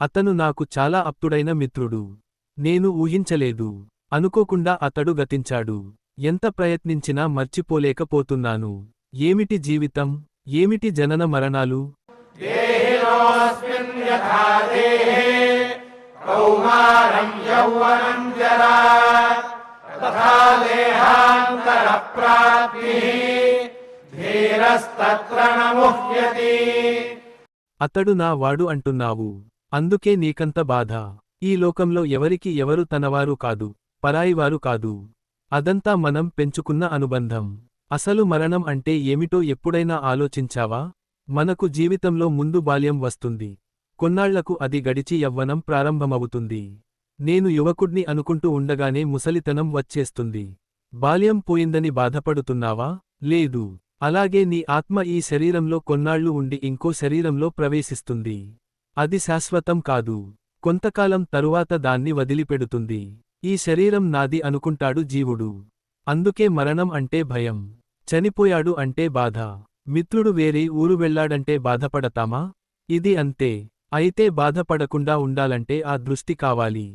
అతను నాకు చాలా అప్తుడైన మిత్రుడు. నేను ఊహించలేదు. అనుకోకుండా అతడు గతించాడు. ఎంత ప్రయత్నించినా మర్చిపోలేకపోతున్నాను. ఏమిటి జీవితం? ఏమిటి జనన మరణాలు? అతడు నా వాడు అంటున్నావు. అందుకే నీకంత బాధ. ఈ లోకంలో ఎవరికి ఎవరు తనవారు కాదు పరాయివారు కాదు. అదంతా మనం పెంచుకున్న అనుబంధం. అసలు మరణం అంటే ఏమిటో ఎప్పుడైనా ఆలోచించావా? మనకు జీవితంలో ముందు బాల్యం వస్తుంది. కొన్నాళ్ళకు అది గడిచి యవ్వనం ప్రారంభమవుతుంది. నేను యువకుడ్ని అనుకుంటూ ఉండగానే ముసలితనం వచ్చేస్తుంది. బాల్యం పోయిందని బాధపడుతున్నావా? లేదు. అలాగే నీ ఆత్మ ఈ శరీరంలో కొన్నాళ్ళు ఉండి ఇంకో శరీరంలో ప్రవేశిస్తుంది. అది శాశ్వతం కాదు. కొంతకాలం తరువాత దాన్ని వదిలిపెడుతుంది. ఈ శరీరం నాది అనుకుంటాడు జీవుడు. అందుకే మరణం అంటే భయం. చనిపోయాడు అంటే బాధ. మిత్రుడు వేరే ఊరు వెళ్ళాడంటే బాధపడతామా? ఇది అంతే. అయితే బాధపడకుండా ఉండాలంటే ఆ దృష్టి కావాలి.